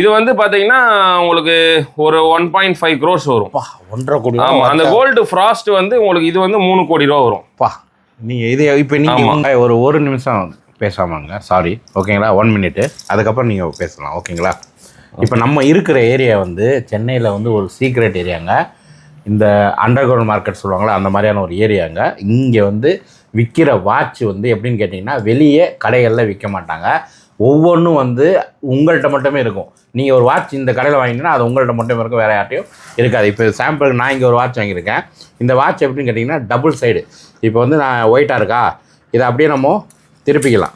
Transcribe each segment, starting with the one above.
இது வந்து பாத்தீங்கன்னா உங்களுக்கு ஒரு ஒன் பாயிண்ட் ஃபைவ் க்ரோஸ் வரும். ஒன்றரை கோடி ஆமா அந்த கோல்டு ஃப்ராஸ்ட் வந்து உங்களுக்கு இது வந்து மூணு கோடி ரூபா வரும். பா நீங்க இது இப்போ நீங்க ஒரு ஒரு நிமிஷம் பேசாமாங்க சாரி ஓகேங்களா ஒன் மினிட் அதுக்கப்புறம் நீங்க பேசலாம். ஓகேங்களா இப்போ நம்ம இருக்கிற ஏரியா வந்து சென்னையில் வந்து ஒரு சீக்ரெட் ஏரியாங்க இந்த அண்டர் கிரவுண்ட் மார்க்கெட் சொல்லுவாங்களா அந்த மாதிரியான ஒரு ஏரியாங்க இங்கே வந்து விற்கிற வாட்ச் வந்து எப்படின்னு கேட்டிங்கன்னா வெளியே கடைகளில் விற்க மாட்டாங்க. ஒவ்வொன்றும் வந்து உங்கள்கிட்ட மட்டுமே இருக்கும். நீங்கள் ஒரு வாட்ச் இந்த கடையில் வாங்கினீங்கன்னா அது உங்கள்கிட்ட மட்டுமே இருக்கும். வேறு யார்ட்டையும் இருக்காது. இப்போ சாம்பிள் நான் இங்கே ஒரு வாட்ச் வாங்கியிருக்கேன். இந்த வாட்ச் எப்படின்னு கேட்டிங்கன்னா டபுள் சைடு இப்போ வந்து நான் ஒயிட்டாக இருக்கா? இதை அப்படியே நம்ம திருப்பிக்கலாம்.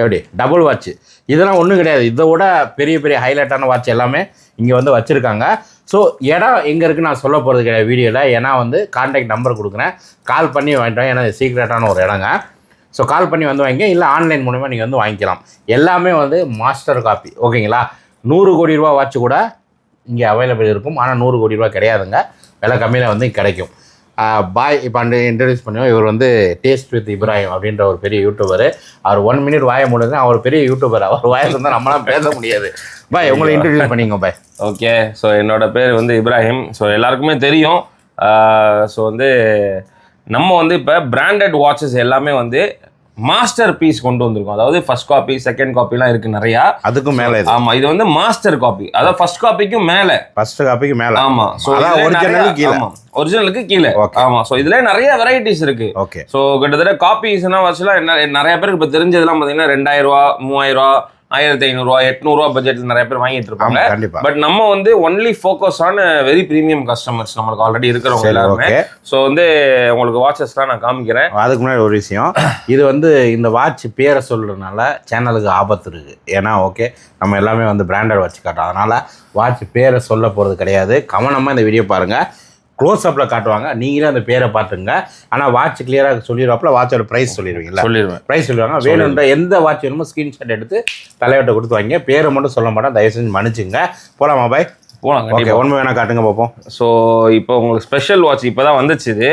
எப்படி? டபுள் வாட்ச் இதெல்லாம் ஒன்றும் கிடையாது. இதை விட பெரிய பெரிய ஹைலைட்டான வாட்ச் எல்லாமே இங்கே வந்து வச்சுருக்காங்க. ஸோ இடம் எங்கே இருக்குன்னு நான் சொல்ல போகிறது கிடையாது வீடியோவில் ஏன்னா வந்து கான்டாக்ட் நம்பர் கொடுக்குறேன். கால் பண்ணி வாங்கிட்டோம். ஏன்னா சீக்ரெட்டான ஒரு இடங்க. ஸோ கால் பண்ணி வந்து வாங்கிக்க. இல்லை ஆன்லைன் மூலிமா நீங்கள் வந்து வாங்கிக்கலாம். எல்லாமே வந்து மாஸ்டர் காப்பி ஓகேங்களா நூறு கோடி ரூபா வாட்ச் கூட இங்கே அவைலபிள் இருக்கும். ஆனால் நூறு கோடி ரூபா கிடையாதுங்க. விலை கம்மியில் வந்து கிடைக்கும். பாய் இப்போ அண்டு இன்ட்ரடியூஸ் பண்ணுவோம். இவர் வந்து டேஸ்ட் வித் இப்ராஹிம் அப்படின்ற ஒரு பெரிய யூடியூபர் அவர் ஒன் மினிட் வாய முடியுது அவர் பெரிய யூடியூபர் அவர் வாயில் இருந்தால் நம்மளாம் பேச முடியாது. பாய் உங்களை இன்ட்ரடியூஸ் பண்ணிங்க பாய் ஓகே ஸோ என்னோட பேர் வந்து இப்ராஹிம் ஸோ எல்லாருக்குமே தெரியும். ஸோ வந்து நம்ம வந்து இப்போ பிராண்டட் வாட்சஸ் எல்லாமே வந்து மாஸ்டர் பீஸ் கொண்டு வந்திருக்கோம். அதாவது ஃபர்ஸ்ட் காப்பி செகண்ட் காப்பிலாம் இருக்கு நிறையா. அதுக்கும் மேலே இது. ஆமா இது வந்து மாஸ்டர் காப்பி அதாவது ஃபர்ஸ்ட் காப்பிக்கும் மேல. ஃபர்ஸ்ட் காப்பிக்கு மேலே. ஆமா. ஸோ ஒரிஜினலுக்கு கீழே. ஒரிஜினலுக்கு கீழே. ஆமா. ஸோ இதுல நிறைய வெரைட்டிஸ் இருக்கு. ஓகே ஸோ கிட்டத்தட்ட காப்பீஸ்னா வச்சுலாம் என்ன நிறைய பேருக்கு இப்போ தெரிஞ்சதெல்லாம் பார்த்தீங்கன்னா ரெண்டாயிரம் ரூபா மூவாயிரம் ரூபா ஆயிரத்தி ஐநூறுரூவா எட்நூறுவா பட்ஜெட்ல நிறைய பேர் வாங்கிட்டு இருப்பாங்க பட் நம்ம வந்து only focus on very premium customers நம்மளுக்கு ஆல்ரெடி இருக்கிறவங்க எல்லாருமே. ஸோ வந்து உங்களுக்கு வாட்சஸ்லாம் நான் காமிக்கிறேன். அதுக்கு முன்னாடி ஒரு விஷயம். இது வந்து இந்த வாட்ச் பேரை சொல்கிறதுனால சேனலுக்கு ஆபத்து இருக்குது ஏன்னா ஓகே நம்ம எல்லாமே வந்து பிராண்டட் வாட்ச் காட்டுறோம். அதனால் வாட்ச் பேரை சொல்ல போகிறது கிடையாது. கவனமாக இந்த வீடியோ பாருங்கள் க்ளோஸ்அப்பில் காட்டுவாங்க. நீங்களே அந்த பேரை பார்த்துங்க. ஆனால் வாட்ச் கிளியராக சொல்லிடுவாப்புல வாட்சோட ப்ரைஸ் சொல்லிடுவீங்களா சொல்லிடுவேன். ப்ரைஸ் சொல்லுவாங்க வேணுன்ற எந்த வாட்ச் வேணுமோ ஸ்க்ரீன்ஷாட் எடுத்து தலைவர்கிட்ட கொடுத்து வாங்க பேரை மட்டும் சொல்ல மாட்டேன். தயவு செஞ்சு மன்னிச்சுங்க. போகலாமா பாய் போலாம் ஓகே ஒன்று வேணா காட்டுங்க பார்ப்போம். ஸோ இப்போ உங்களுக்கு ஸ்பெஷல் வாட்ச் இப்போ தான் வந்துச்சு இது.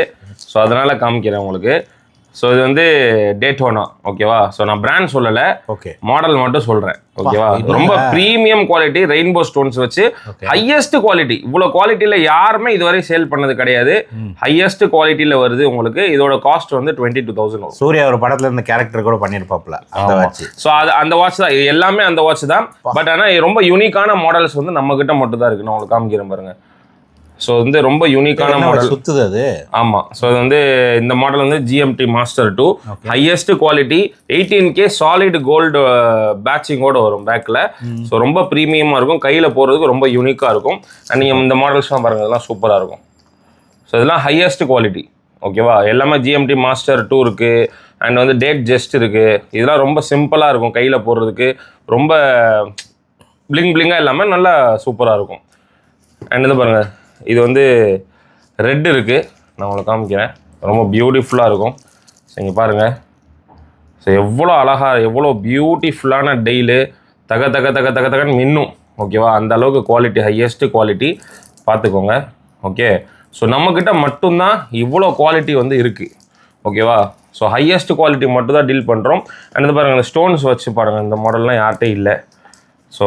ஸோ அதனால காமிக்கிறேன் உங்களுக்கு. ஸோ இது வந்து டேட்டோனா ஓகேவா ஸோ நான் பிராண்ட் சொல்லலை. ஓகே மாடல் மட்டும் சொல்றேன் ஓகேவா ரொம்ப ப்ரீமியம் குவாலிட்டி ரெயின்போ ஸ்டோன்ஸ் வச்சு. ஹையஸ்ட் குவாலிட்டி இவ்வளோ குவாலிட்டியில் யாருமே இதுவரை சேல் பண்ணது கிடையாது. ஹையஸ்ட் குவாலிட்டியில் வருது உங்களுக்கு. இதோட காஸ்ட் வந்து டுவெண்ட்டி டூ தௌசண்ட் வரும். சூர்யா ஒரு படத்தில் இருந்த கேரக்டர் கூட பண்ணியிருப்பாப்புல அந்த வாட்ச் ஸோ அது அந்த வாட்ச் தான். இது எல்லாமே அந்த வாட்ச் தான். பட் ஆனால் ரொம்ப யூனிக்கான மாடல்ஸ் வந்து நம்ம கிட்ட மட்டும் தான் இருக்கு. நான் உங்களுக்கு காமிக்கிறேன் பாருங்க. ஸோ வந்து ரொம்ப யூனிக்கான மாடல் சுத்துது அது. ஆமாம் ஸோ இது வந்து இந்த மாடல் வந்து GMT master two. Highest quality eighteen K solid gold பேட்சிங்கோட வரும் பேக்கில் ஸோ ரொம்ப ப்ரீமியமாக இருக்கும். கையில் போகிறதுக்கு ரொம்ப யூனிக்காக இருக்கும். அண்ட் நீங்கள் இந்த மாடல்ஸ்லாம் பாருங்கள் இதெல்லாம் சூப்பராக இருக்கும். ஸோ இதெல்லாம் ஹையஸ்ட் குவாலிட்டி ஓகேவா எல்லாமே ஜிஎம்டி மாஸ்டர் டூ இருக்குது அண்ட் வந்து டேட் ஜெஸ்ட் இருக்குது இதெல்லாம் ரொம்ப சிம்பிளாக இருக்கும் கையில் போடுறதுக்கு ரொம்ப பிளிங் பிளிங்காக இல்லாமல் நல்லா சூப்பராக இருக்கும். அண்ட் இது பாருங்கள் இது வந்து ரெட் இருக்குது நான் உங்களுக்கு காமிக்கிறேன். ரொம்ப பியூட்டிஃபுல்லாக இருக்கும். ஸோ இங்கே பாருங்கள் ஸோ எவ்வளோ அழகாக எவ்வளோ பியூட்டிஃபுல்லான டெய்லு தக தக தக தக தகன்னு மின்னும். ஓகேவா அந்த அளவுக்கு குவாலிட்டி ஹையஸ்ட்டு குவாலிட்டி பார்த்துக்கோங்க. ஓகே ஸோ நம்மக்கிட்ட மட்டும்தான் இவ்வளோ குவாலிட்டி வந்து இருக்குது ஓகேவா ஸோ ஹையஸ்ட் குவாலிட்டி மட்டும் தான் டீல் பண்ணுறோம் அண்ட் பாருங்கள் இந்த ஸ்டோன்ஸ் வச்சு பாருங்கள் இந்த மாடல்லாம் யார்கிட்டையும் இல்லை. ஸோ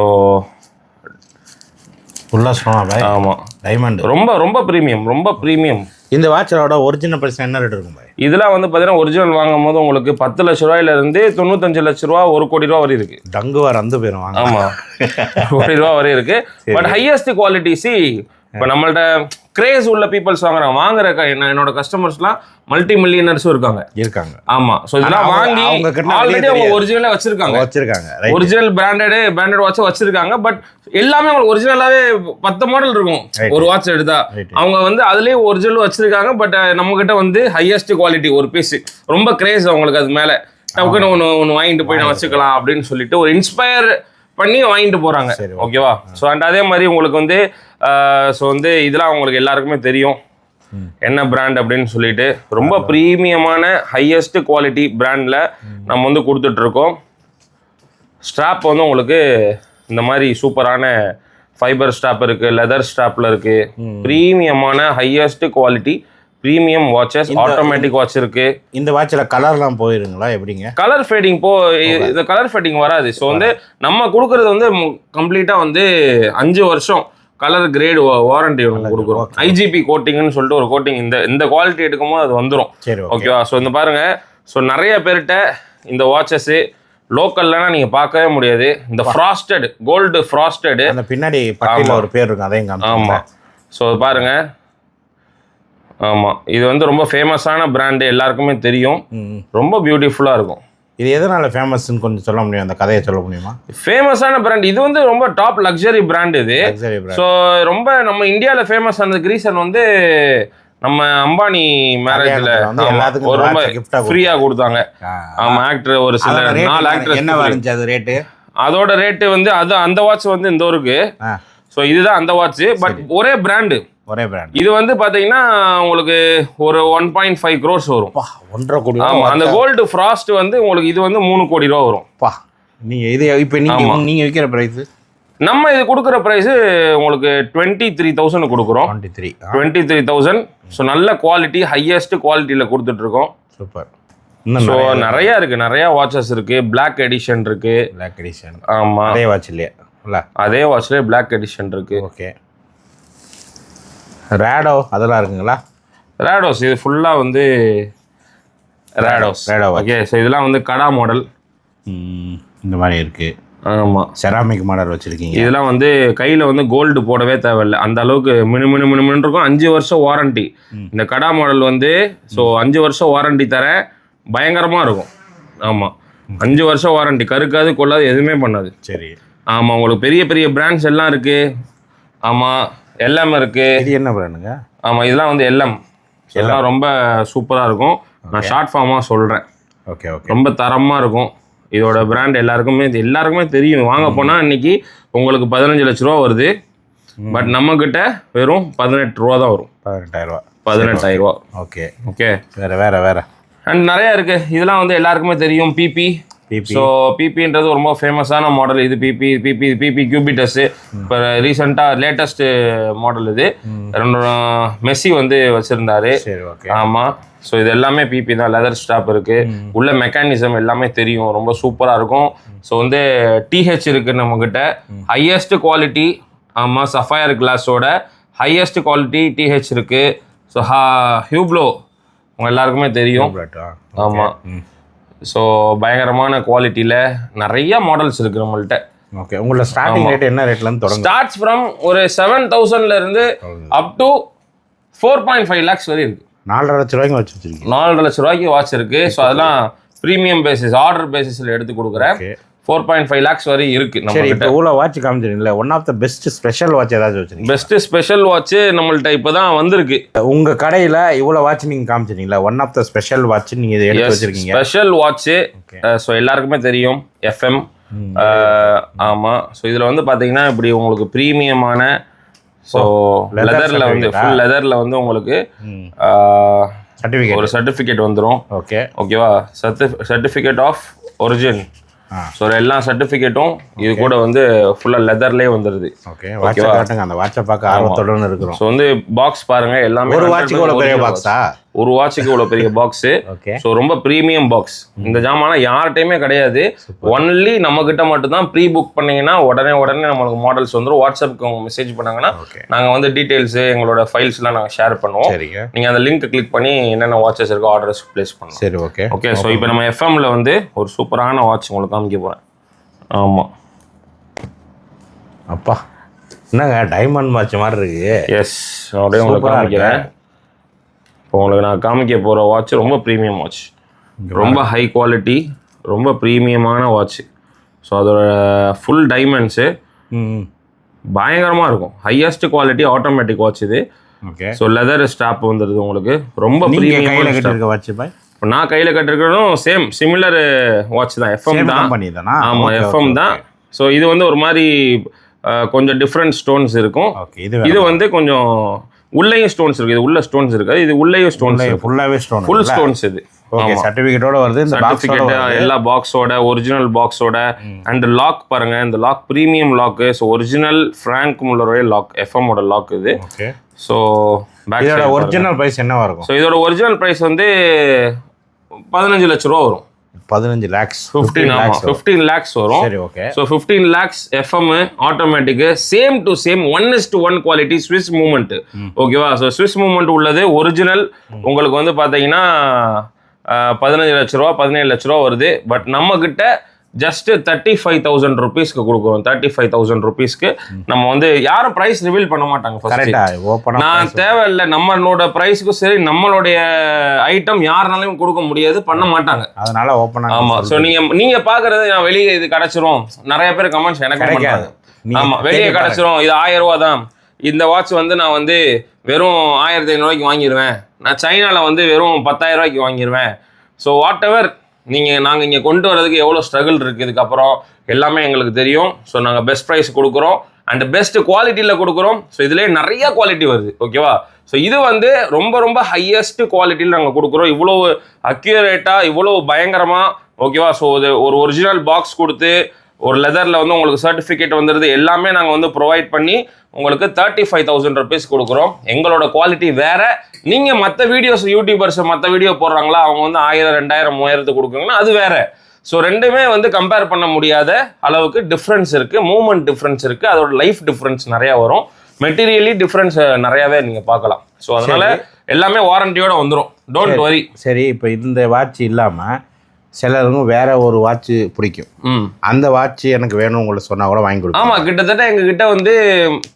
ஃபுல்லாக பாய் ஆமாம் டைமண்ட் ரொம்ப ரொம்ப ப்ரீமியம் ரொம்ப ப்ரீமியம் இந்த வாட்சோட ஒரிஜினல் பிரைஸ் என்ன ரேட் இருக்கும் பாய்? இதெல்லாம் வந்து பார்த்தீங்கன்னா ஒரிஜினல் வாங்கும் போது உங்களுக்கு பத்து லட்ச ரூபாயிலிருந்து தொண்ணூத்தஞ்சு லட்ச ரூபா ஒரு கோடி ரூபா வரை இருக்கு. டங்குவார் அந்த பேரும் வாங்க. ஆமா. கோடி ரூபா வரை இருக்கு. பட் ஹையஸ்ட் குவாலிட்டி சி இப்போ நம்மள்ட்ட கிரேஸ் உள்ள பீப்புள்ஸ் வாங்குறாங்க. வாங்குற என்னோட கஸ்டமர்ஸ்லாம் மல்டி மில்லியனர்ஸும் இருக்காங்க. இருக்காங்க. ஆமா. ஸோ இதெல்லாம் வாங்கி ஆல்ரெடி அவங்க தெரியாது. ஒரிஜினலே வச்சிருக்காங்க. வச்சிருக்காங்க. ஒரிஜினல் பிராண்டடு பிராண்டட் வாட்ச் வச்சிருக்காங்க. பட் எல்லாமே உங்களுக்கு ஒரிஜினலாவே பத்து மாடல் இருக்கும். ஒரு வாட்ச் எடுத்தா. அவங்க வந்து அதுலயே ஒரிஜினல் வச்சிருக்காங்க. பட் நம்ம கிட்ட வந்து ஹையஸ்ட் குவாலிட்டி ஒரு பீஸ் ரொம்ப கிரேஸ் அவங்களுக்கு அது மேல. டக்குன்னு ஒன்று ஒன்று வாங்கிட்டு போய் நான் வச்சுக்கலாம் அப்படின்னு சொல்லிட்டு ஒரு இன்ஸ்பயர் பண்ணி வாங்கிட்டு okay. ஓகேவா ஸோ அண்ட் அதே மாதிரி உங்களுக்கு வந்து ஸோ வந்து இதெல்லாம் உங்களுக்கு எல்லாருக்குமே தெரியும். என்ன பிராண்ட் அப்படின்னு சொல்லிட்டு. ரொம்ப ப்ரீமியமான ஹையஸ்ட் குவாலிட்டி பிராண்டில் நம்ம வந்து கொடுத்துட்டு இருக்கோம் ஸ்ட்ராப் வந்து உங்களுக்கு இந்த மாதிரி சூப்பரான ஃபைபர் ஸ்ட்ராப் இருக்குது லெதர் ஸ்ட்ராப்பில் இருக்குது ப்ரீமியமான highest quality premium watches automatic watch இருக்கு. இந்த வாட்சில் கலர்லாம் போயிருங்களா? எப்படிங்க? கலர் ஃபேடிங் போ இந்த கலர் ஃபேடிங் வராது. ஸோ வந்து நம்ம கொடுக்கறது வந்து கம்ப்ளீட்டாக வந்து அஞ்சு வருஷம் கலர் கிரேட் வாரண்டி ஒன்று கொடுக்குறோம். ஐஜிபி கோட்டிங்னு சொல்லிட்டு ஒரு கோட்டிங் இந்த இந்த குவாலிட்டி எடுக்கும்போது அது வந்துடும் சரி ஓகே ஓகேவா ஸோ இந்த பாருங்க. ஸோ நிறைய பேர்கிட்ட இந்த வாட்சஸ்ஸு லோக்கல்லனா நீங்கள் பார்க்கவே முடியாது. இந்த ஃப்ராஸ்டட் கோல்டு ஃப்ராஸ்டடு அந்த பின்னாடி பட்டியில் ஒரு பேர் இருக்கும் அதையும் ஆமாம் ஸோ பாருங்க. ஆமாம் இது வந்து ரொம்ப ஃபேமஸான பிராண்டு எல்லாருக்குமே தெரியும். ரொம்ப பியூட்டிஃபுல்லாக இருக்கும். இது எதனால ஃபேமஸ்ன்னு கொஞ்சம் சொல்ல முடியும்? அந்த கதையை சொல்ல முடியுமா? ஃபேமஸான பிராண்ட் இது வந்து ரொம்ப டாப் லக்ஸரி பிராண்ட் இது. ஸோ ரொம்ப நம்ம இந்தியாவில் ஃபேமஸ் ஆனதுக்கு ரீசன் வந்து நம்ம அம்பானி மேரேஜில் ஒரு ரொம்ப ஆ கொடுத்தாங்க. ஆமாம் ஆக்டர் ஒரு சில நாலு ஆக்டர் என்ன அது ரேட்டு அதோட ரேட்டு வந்து அது அந்த வாட்ச் வந்து இந்த இருக்கு ஆ. ஸோ இதுதான் அந்த வாட்ச் பட் ஒரே பிராண்டு ஒரே பிராண்ட் இது வந்து பாத்தீங்கன்னா உங்களுக்கு ஒரு ஒன் பாயிண்ட் ஃபைவ் க்ரோர்ஸ் வரும். ஒன்றரை கோடி ரூபா ஆமா அந்த கோல்டு ஃப்ராஸ்ட் வந்து உங்களுக்கு இது வந்து மூணு கோடி ரூபா வரும். பா நீங்க இது இப்போ நீங்க நீங்க விற்கிற பிரைஸ் நம்ம இது கொடுக்குற ப்ரைஸ் உங்களுக்கு டுவெண்ட்டி த்ரீ தௌசண்ட் கொடுக்குறோம் twenty three twenty three thousand so நல்ல குவாலிட்டி ஹையஸ்ட் குவாலிட்டியில் கொடுத்துட்ருக்கோம் சூப்பர் ஸோ நிறைய இருக்கு. நிறைய வாட்சஸ் இருக்கு. Black எடிஷன் இருக்கு. பிளாக் எடிஷன் ஆமா. அதே வாட்ச் இல்லையா. இல்ல அதே வாட்ச்லேயே Black எடிஷன் இருக்கு. ஓகே ரேடோ அதெல்லாம் இருக்குங்களா? ரேடோஸ் இது ஃபுல்லாக வந்து ரேடோஸ் watch. ஓகே ஸோ இதெல்லாம் வந்து கடா மாடல் இந்த மாதிரி இருக்கு. ஆமாம் செராமிக் மாடல் வச்சிருக்கீங்க. இதெல்லாம் வந்து கையில் வந்து கோல்டு போடவே தேவையில்லை. அந்த அளவுக்கு மினு மினு மினு மினு இருக்கும். அஞ்சு வருஷம் வாரண்டி இந்த கடா மாடல் வந்து ஸோ அஞ்சு வருஷம் வாரண்டி தர பயங்கரமாக இருக்கும். ஆமாம் அஞ்சு வருஷம் வாரண்டி கருக்காது கொள்ளாது எதுவுமே பண்ணாது. சரி. ஆமாம் உங்களுக்கு பெரிய பெரிய பிராண்ட்ஸ் எல்லாம் இருக்குது ஆமாம் எல்எம் இருக்குது இது என்ன பிராண்டுங்க ஆமாம் இதெல்லாம் வந்து எல்எம் எல்லாம் ரொம்ப சூப்பராக இருக்கும். நான் ஷார்ட் ஃபார்மாக சொல்கிறேன் ஓகே ஓகே ரொம்ப தரமாக இருக்கும். இதோட பிராண்ட் எல்லாருக்குமே இது எல்லாருக்குமே தெரியும். வாங்க போனால் இன்னைக்கு உங்களுக்கு பதினஞ்சு லட்ச ரூபா வருது. பட் நம்மக்கிட்ட வெறும் பதினெட்டு ரூபா தான் வரும். பதினெட்டாயிரம் ரூபா. பதினெட்டாயிரம் ரூபா. ஓகே ஓகே வேற வேற வேற. அண்ட் நிறைய இருக்கு. இதெல்லாம் வந்து எல்லாருக்குமே தெரியும். பிபி ஸோ பிபின்றது ரொம்ப ஃபேமஸான மாடல் இது பிபி பிபி பிபி கியூபிட்டஸ் இப்போ ரீசெண்டாக லேட்டஸ்ட் மாடல் இது. ரெண்டு மெஸ்ஸி வந்து வச்சுருந்தாரு. ஆமாம் ஸோ இது எல்லாமே பிபி தான். லெதர் ஸ்டாப் இருக்கு. உள்ள மெக்கானிசம் எல்லாமே தெரியும். ரொம்ப சூப்பராக இருக்கும். ஸோ வந்து டிஹெச் இருக்கு நம்மக்கிட்ட ஹையஸ்ட் குவாலிட்டி ஆமாம் சஃபயர் கிளாஸோட ஹையஸ்ட் குவாலிட்டி டிஹெச் இருக்கு. ஸோ ஹா ஹியூப்ளோ உங்க எல்லாருக்குமே தெரியும். ஆமாம் ஸோ பயங்கரமான குவாலிட்டியில் நிறைய மாடல்ஸ் இருக்கு நம்மள்ட்ட. ஓகே உங்களோட ஸ்டார்டிங் ரேட் என்ன ரேட்ல இருந்து தொடங்கும் ஸ்டார்ட்ஸ் ஃப்ரம் ஒரு செவன் தௌசண்ட்ல இருந்து up to four point five lakhs வரை இருக்கு. நாலரை லட்ச ரூபாய்க்கு வச்சு வச்சிருக்கீங்க. நாலரை லட்ச ரூபாய்க்கு வாட்ச் இருக்கு. ஸோ அதெல்லாம் ப்ரீமியம் பேசிஸ் ஆர்டர் பேசிஸில் எடுத்து கொடுக்குறேன். ஃபோர் பாயிண்ட் ஃபைவ் லேக்ஸ் வரை இருக்கு நம்ம இப்போ இவ்வளோ watch காமிச்சிருக்கீங்களா one of the best special watch ஏதாச்சும் வச்சிருக்கீங்க பெஸ்ட் ஸ்பெஷல் வாட்ச் நம்மள்ட்ட இப்போ தான் வந்திருக்கு. உங்க கடையில இவ்வளோ வாட்ச் நீங்க காமிச்சிருக்கீங்களா? One of the special watch நீங்க இதை எடுத்து வச்சிருக்கீங்க. Special watch Okay. ஸோ எல்லாருக்குமே தெரியும் எஃப்எம் ஆமாம் ஸோ இதில் வந்து பார்த்தீங்கன்னா இப்படி உங்களுக்கு ப்ரீமியமான ஸோ லெதரில் வந்து? ஃபுல் லெதரில் வந்து உங்களுக்கு சர்டிஃபிகேட் ஒரு சர்டிஃபிகேட் வந்துடும் ஓகே ஓகேவா சர்டி சர்டிஃபிகேட் ஆஃப் ஒரிஜின். ஸோ எல்லா சர்டிஃபிகேட்டும் இது கூட வந்து ஃபுல்லாக லெதர்லேயே வந்துடுது ஓகே வாட்சை காட்டுங்க. அந்த வாட்சை பார்க்க ஆர்வத்துடன் இருக்கிறோம் ஸோ வந்து பாக்ஸ் பாருங்க எல்லாமே ஒரு 100% வாட்சுக்கு இவ்வளோ பெரிய பாக்ஸா ஒரு வாட்சுக்கு இவ்வளோ பெரிய பாக்ஸு ஓகே ஸோ ரொம்ப ப்ரீமியம் பாக்ஸ் இந்த ஜாமான் யார்கிட்டயுமே கிடையாது. ஒன்லி நம்ம கிட்ட மட்டும் தான் ப்ரீ புக் பண்ணீங்கன்னா உடனே உடனே நம்மளுக்கு மாடல்ஸ் வந்துடும் வாட்ஸ்அப்புக்கு அவங்க மெசேஜ் பண்ணாங்கன்னா நாங்கள் வந்து டீட்டெயில்ஸ் எங்களோட ஃபைல்ஸ்லாம் நாங்கள் ஷேர் பண்ணுவோம். நீங்கள் அந்த லிங்க் கிளிக் பண்ணி என்னென்ன வாட்சஸ் இருக்கோ ஆர்டர்ஸ் ப்ளேஸ் பண்ணுவோம் சரி ஓகே ஓகே ஸோ இப்போ நம்ம எஃப்எம்ல வந்து ஒரு சூப்பரான வாட்ச் உங்களுக்கு காமிக்க போகிறேன் ஆமாம் அப்பா என்னங்க டைமண்ட் வாட்ச் மாதிரி இருக்கு. எஸ் அப்படியே உங்களுக்கு காமிக்கிறேன். இப்போ உங்களுக்கு நான் காமிக்க போகிற வாட்ச் ரொம்ப ப்ரீமியம் வாட்ச் ரொம்ப ஹை குவாலிட்டி ரொம்ப ப்ரீமியமான வாட்ச் ஸோ அதோட ஃபுல் டைமண்ட்ஸு பயங்கரமாக இருக்கும். ஹையஸ்ட் குவாலிட்டி ஆட்டோமேட்டிக் வாட்ச் இது. ஓகே ஸோ லெதர் ஸ்டாப் வந்துடுது உங்களுக்கு. ரொம்ப ப்ரீமியம் வாட்ச் பாய்? நான் கையில் கட்டிருக்கிறதும் சேம் சிமிலர் வாட்ச் தான். எஃப்எம் தான். ஆமாம் எஃப்எம் தான். ஸோ இது வந்து ஒரு மாதிரி கொஞ்சம் டிஃப்ரெண்ட் ஸ்டோன்ஸ் இருக்கும். இது வந்து கொஞ்சம் உள்ளேயும் ஸ்டோன்ஸ் இருக்கு இது உள்ள ஸ்டோன்ஸ் இருக்காது. இது உள்ளேயும் ஸ்டோன்ஸ் ஃபுல்லாவே ஸ்டோன் ஃபுல் ஸ்டோன்ஸ் இது. ஓகே சர்டிபிகேட்டோட வருது. இந்த சர்டிஃபிகேட் எல்லா பாக்ஸோட ஒரிஜினல் பாக்ஸோட அண்ட் லாக் பாருங்க. இந்த lock premium lock so original Franck முல்லரோட lock எஃப்எம்மோட லாக் இது. ஸோ இதோட ஒரிஜினல் ப்ரைஸ் என்னவா இருக்கும்? ஸோ இதோட ஒரிஜினல் ப்ரைஸ் வந்து பதினஞ்சு லட்ச ரூபா வரும். பதினஞ்சு லேக்ஸ் ஃபிஃப்டீன் ஆமாம் ஃபிஃப்டீன் லேக்ஸ் வரும். சரி okay so fifteen lakhs FM automatic same to same one is to one quality Swiss movement ஓகேவா ஸோ ஸ்விஸ் மூமெண்ட் உள்ளது ஒரிஜினல் உங்களுக்கு வந்து பார்த்தீங்கன்னா பதினஞ்சு லட்ச ரூபா பதினேழு லட்ச ரூபா வருது. பட் நம்ம கிட்ட ஜஸ்ட் தேர்ட்டி ஃபைவ் தௌசண்ட் ருபீஸ்க்கு கொடுக்குறோம். தேர்ட்டி ஃபைவ் தௌசண்ட் ருபீஸ்க்கு நம்ம வந்து யாரும் ப்ரைஸ் ரிவீல் பண்ண மாட்டாங்க நான் தேவையில்லை நம்மளோட ப்ரைஸ்க்கும் சரி நம்மளுடைய ஐட்டம் யாருனாலையும் கொடுக்க முடியாது பண்ண மாட்டாங்க. அதனால ஓப்பனா ஆமா சோ நீங்க நீங்க பாக்குறது நான் வெளியே இது கிடைச்சிரும். நிறைய பேர் கமெண்ட்ஸ் எனக்கு கிடைக்காது. ஆமா வெளியே கிடைச்சிரும் இது ஆயிரம் ரூபா தான் இந்த வாட்ச் வந்து நான் வந்து வெறும் ஆயிரத்தி ஐநூறுவாய்க்கு வாங்கிடுவேன் நான் சைனால வந்து வெறும் பத்தாயிரம் ரூபாய்க்கு வாங்கிடுவேன் ஸோ வாட் எவர் நீங்கள் நாங்கள் இங்கே கொண்டு வரதுக்கு எவ்வளோ ஸ்ட்ரகிள் இருக்குது இதுக்கப்புறம் எல்லாமே எங்களுக்கு தெரியும். ஸோ நாங்கள் பெஸ்ட் ப்ரைஸ் கொடுக்குறோம். அண்ட் பெஸ்ட் குவாலிட்டியில் கொடுக்குறோம். ஸோ இதுலேயே நிறைய குவாலிட்டி வருது. ஓகேவா ஸோ இது வந்து ரொம்ப ரொம்ப ஹையஸ்ட் குவாலிட்டியில் நாங்கள் கொடுக்குறோம். இவ்வளோ அக்யூரேட்டாக இவ்வளோ பயங்கரமாக ஓகேவா ஸோ இது ஒரு ஒரிஜினல் பாக்ஸ் கொடுத்து ஒரு லெதரில் வந்து உங்களுக்கு சர்டிஃபிகேட் வந்துடுது எல்லாமே நாங்கள் வந்து ப்ரொவைட் பண்ணி உங்களுக்கு தேர்ட்டி ஃபைவ் தௌசண்ட் ருபீஸ் கொடுக்குறோம். எங்களோட குவாலிட்டி வேற. நீங்கள் மற்ற வீடியோஸ் யூடியூபர்ஸ் மற்ற வீடியோ போடுறாங்களா அவங்க வந்து ஆயிரம் ரெண்டாயிரம் மூவாயிரத்துக்கு கொடுக்குறாங்கன்னா அது வேற. ஸோ ரெண்டுமே வந்து கம்பேர் பண்ண முடியாத அளவுக்கு டிஃப்ரென்ஸ் இருக்குது மூமெண்ட் டிஃப்ரென்ஸ் இருக்குது அதோட லைஃப் டிஃப்ரென்ஸ் நிறையா வரும். மெட்டீரியலி டிஃப்ரென்ஸ் நிறையாவே நீங்கள் பார்க்கலாம். ஸோ அதனால எல்லாமே வாரண்டியோட வந்துடும் டோன்ட் வரி சரி. இப்போ இந்த வாட்ச் இல்லாம சிலருங்க வேற ஒரு வாட்ச் பிடிக்கும். அந்த வாட்ச் எனக்கு வேணும் உங்களை சொன்னா கூட வாங்கி கொடுப்போம் ஆமா கிட்டத்தட்ட எங்க கிட்ட வந்து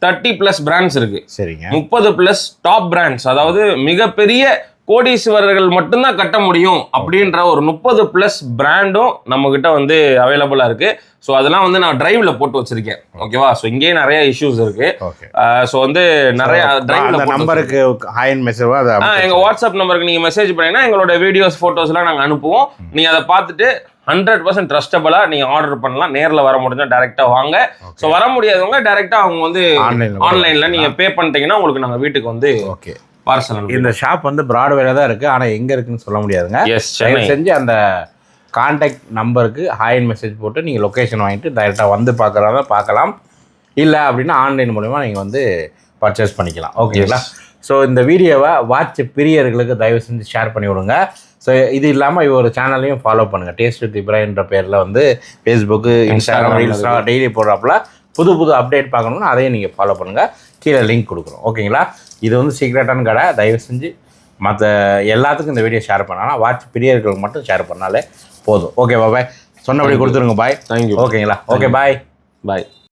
தேர்ட்டி பிளஸ் பிராண்ட்ஸ் இருக்கு. சரிங்க. முப்பது பிளஸ் டாப் பிராண்ட்ஸ் அதாவது மிகப்பெரிய கோடீஸ்வரர்கள் மட்டும்தான் கட்ட முடியும் அப்படின்ற ஒரு முப்பது பிளஸ் பிராண்டும் நம்ம கிட்ட வந்து அவைலபிளா இருக்கு. ஸோ அதெல்லாம் வந்து நான் டிரைவ்ல போட்டு வச்சிருக்கேன். ஓகேவா ஸோ இங்கேயே நிறைய இஷ்யூஸ் இருக்கு. ஸோ வந்து நிறைய டிரைவ்ல நம்பருக்கு ஹாயின் மெசேஜ் அதை ஆ எங்க வாட்ஸ்அப் நம்பருக்கு நீங்க மெசேஜ் பண்ணீங்கன்னா எங்களோட வீடியோஸ் போட்டோஸ்லாம் நாங்க அனுப்புவோம். நீங்க அதை பார்த்துட்டு ஹண்ட்ரட் பர்சன்ட் ட்ரஸ்டபிளா நீங்க ஆர்டர் பண்ணலாம். நேர்ல வர முடிஞ்சா டைரக்டா வாங்க. ஸோ வர முடியாதவங்க டைரக்டா அவங்க வந்து ஆன்லைன்ல ஆன்லைன்ல நீங்க பே பண்ணிட்டீங்கன்னா உங்களுக்கு நாங்க வீட்டுக்கு வந்து ஓகே பார்சல் இந்த ஷாப் வந்து பிராட்வேல தான் இருக்கு. ஆனா எங்க இருக்குன்னு சொல்ல முடியாதுங்க. செஞ்சு அந்த காண்டாக்ட் நம்பருக்கு ஹாயின் மெசேஜ் போட்டு நீங்கள் லொக்கேஷன் வாங்கிட்டு டைரெக்டாக வந்து பார்க்குறதா பார்க்கலாம். இல்லை அப்படின்னா ஆன்லைன் மூலமா நீங்கள் வந்து பர்ச்சேஸ் பண்ணிக்கலாம். ஓகேங்களா ஸோ இந்த வீடியோவை வாட்ச் பிரியர்களுக்கு தயவு செஞ்சு ஷேர் பண்ணி விடுங்க. ஸோ இது இல்லாமல் இவர் சேனலையும் ஃபாலோ பண்ணுங்கள் டேஸ்ட் வித் இப்ராஹின்ற பேரில் வந்து ஃபேஸ்புக்கு இன்ஸ்டாகிராம் ரீல்ஸ்லாம் டெய்லி போடுறாப்புல புது புது அப்டேட் பார்க்கணும்னா அதையும் நீங்கள் ஃபாலோ பண்ணுங்கள் கீழே லிங்க் கொடுக்குறோம். ஓகேங்களா இது வந்து சீக்ரெட்டான கடை. தயவு செஞ்சு மற்ற எல்லாத்துக்கும் இந்த வீடியோ ஷேர் பண்ணலாம் வாட்ச் பிரியர்களுக்கு மட்டும் ஷேர் பண்ணாலே போதும். ஓகே பாய் சொன்னபடி கொடுத்துருங்க பாய் தேங்க்யூ ஓகேங்களா ஓகே பாய் பாய்